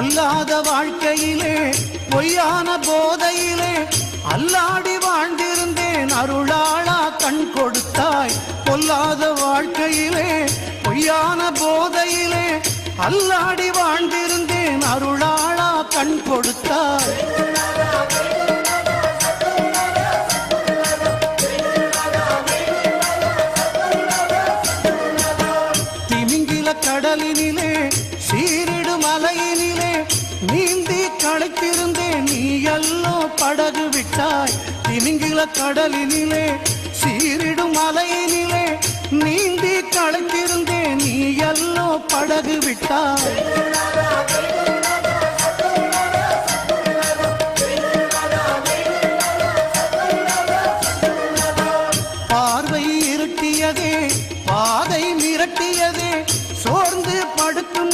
பொல்லாத வாழ்க்கையிலே பொய்யான போதையிலே அல்லாடி வாழ்ந்திருந்தேன். அருளாளா கண் கொடுத்தாய். பொல்லாத வாழ்க்கையிலே பொய்யான போதையிலே அல்லாடி வாழ்ந்திருந்தேன். அருளாளா கண் கொடுத்தாய். திமிங்கில கடலினிலே சீரிடு மலையில் நீந்தி களைத்திருந்தேன் நீ அல்லோ படகு விட்டாய். திமிங்கில கடலினிலே சீரிடும் அலையினிலே நீந்தி களைத்திருந்தேன் நீ அல்லோ படகு விட்டாய். பார்வை இருட்டியதே பாதை மிரட்டியதே சோர்ந்து படுக்கும்